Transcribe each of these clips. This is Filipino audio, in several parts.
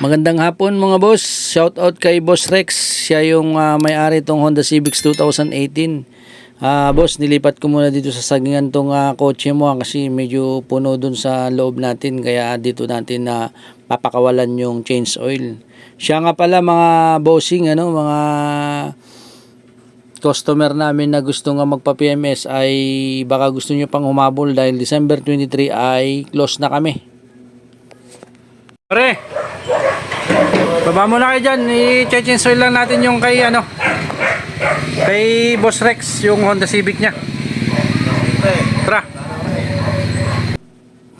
Magandang hapon mga boss. Shout out kay Boss Rex. Siya yung ah, may-ari tong Honda Civics 2018. Ah, boss, nilipat ko muna dito sa sagingan tong ah, kotse mo ah, kasi medyo puno dun sa loob natin kaya dito natin na papakawalan yung change oil. Siya nga pala mga bossing ano, mga customer namin na gusto nga magpa-PMS ay baka gusto nyo pang humabol dahil December 23 ay close na kami. Pare, baba mo na kayo dyan. I-change oil lang natin yung kay ano, kay Boss Rex, yung Honda Civic niya. Tara.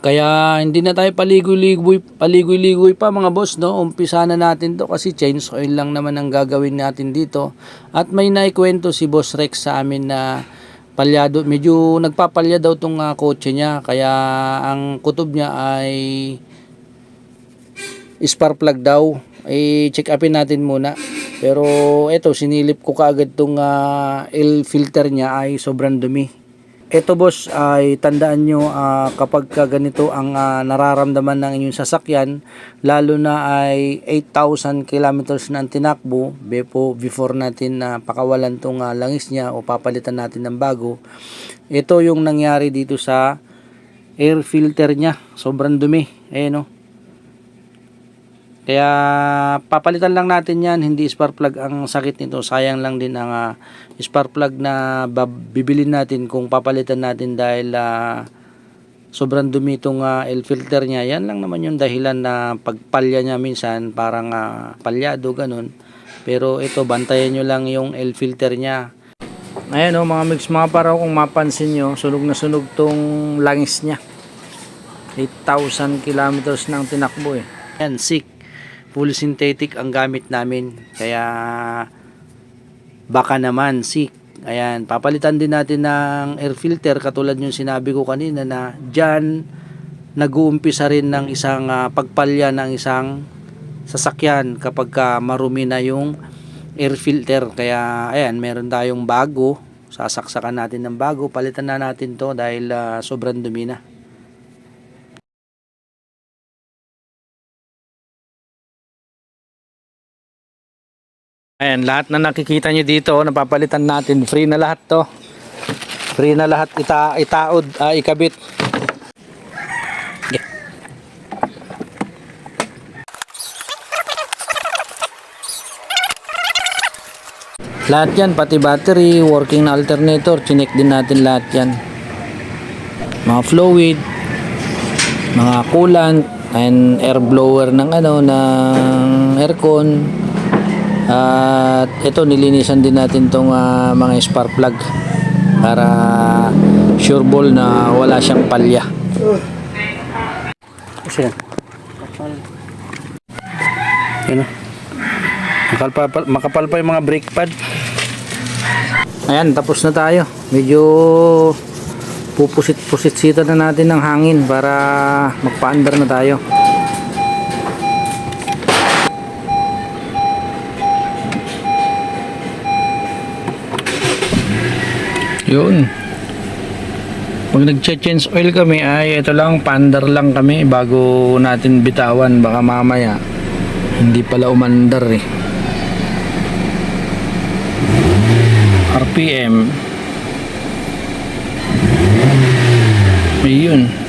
Kaya hindi na tayo paligoy-ligoy, paligoy-ligoy pa mga boss, no? Umpisa na natin to kasi change oil lang naman ang gagawin natin dito. At may naikwento si Boss Rex sa amin na palyado, medyo nagpapalya daw tong ah, kotse niya. Kaya ang kutob niya ay spark plug daw. I-check upin natin muna. Pero eto, sinilip ko kaagad tong ah, L filter niya ay sobrang dumi. Ito boss ay tandaan nyo ah, kapag ka ganito ang ah, nararamdaman ng inyong sasakyan lalo na ay 8,000 kilometers na ang tinakbo before natin na pakawalan tong ah, langis niya o papalitan natin ng bago ito yung nangyari dito sa air filter niya sobrang dumi ayan o kaya papalitan lang natin yan, hindi spark plug ang sakit nito. Sayang lang din ang ah, spark plug na bibilin natin kung papalitan natin dahil ah, sobrang dumi itong ah, L filter niya. Yan lang naman yung dahilan na pagpalya niya minsan parang ah, palyado ganun. Pero ito bantayan nyo lang yung L filter niya. Ayan o mga mix mga paraw kung mapansin nyo, sunog na sunog tong langis niya. 8,000 kilometers nang tinakbo eh. Yan, sick. Full synthetic ang gamit namin. Kaya baka naman sick. Ayan, papalitan din natin ng air filter katulad yung sinabi ko kanina na dyan nag-uumpisa rin ng isang ah, pagpalya ng isang sasakyan kapag ka marumi na yung air filter. Kaya ayan, meron tayong bago. Sasaksakan natin ng bago. Palitan na natin to dahil ah, sobrang dumi na. Ayan, lahat na nakikita nyo dito, napapalitan natin. Free na lahat to. Free na lahat ita itaod, ah, ikabit. Okay. Lahat yan, pati battery, working na alternator, chinek din natin lahat yan. Mga fluid, mga coolant, and air blower ng ano, ng aircon, at ito nilinisan din natin tong ah, mga spark plug para sure ball na wala siyang palya. Kasi yan. O. Makapal, pa- makapal pa yung mga brake pad. Ayan, tapos na tayo. Medyo pupusit-pusit-sita na natin ng hangin para magpa-under na tayo. Yun. Pag nag-change oil kami ay ito lang pandar lang kami bago natin bitawan baka mamaya hindi pala umandar eh. RPM Ayun.